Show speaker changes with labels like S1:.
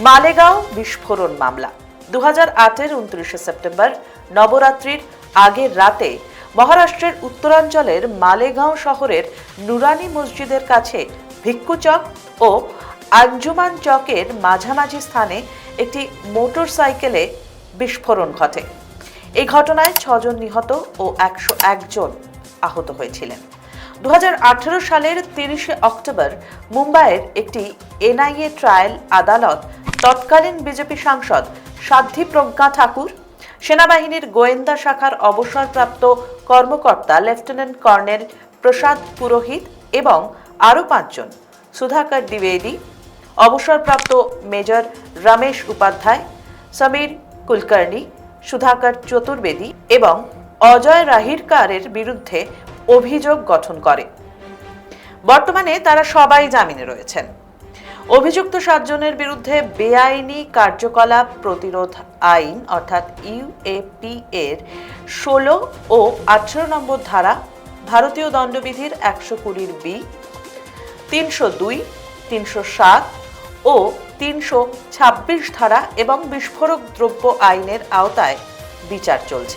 S1: মালেগাঁও বিস্ফোরণ মামলা। দু হাজার আটের উনত্রিশে সেপ্টেম্বর, নবরাত্রির আগের রাতে মহারাষ্ট্রের উত্তরাঞ্চলের মালেগাঁও শহরের নুরানি মসজিদের কাছে ভিক্ষুচক ও আঞ্জুমান চকের মাঝামাঝি স্থানে একটি মোটরসাইকেলে বিস্ফোরণ ঘটে। এই ঘটনায় ছজন নিহত ও একশো একজন আহত হয়েছিলেন। দু হাজার আঠারো সালের তিরিশে অক্টোবর, মুম্বাইয়ের একটি এনআইএ ট্রায়াল, আদালত, তৎকালীন বিজেপি সাংসদ সাধ্বী প্রজ্ঞা ঠাকুর, সেনাবাহিনীর গোয়েন্দা শাখার অবসরপ্রাপ্ত কর্মকর্তা লেফটেন্যান্ট কর্নেল প্রসাদ পুরোহিত এবং আরও পাঁচজন, সুধাকর দ্বিবেদী, অবসরপ্রাপ্ত মেজর রমেশ উপাধ্যায়, সমীর কুলকার্নি সুধাকর চতুর্বেদী এবং অজয় রাহিরকারের বিরুদ্ধে অভিযোগ গঠন করে। বর্তমানে তারা সবাই জামিনে রয়েছেন। অভিযুক্ত সাতজনের বিরুদ্ধে বেআইনি কার্যকলাপ প্রতিরোধ আইন, অর্থাৎ ইউএপি এর ষোলো ও আঠেরো নম্বর ধারা, ভারতীয় দণ্ডবিধির একশো কুড়ির বি, তিনশো দুই, তিনশো সাত ও তিনশো ছাব্বিশ ধারা এবং বিস্ফোরক দ্রব্য আইনের আওতায় বিচার চলছে।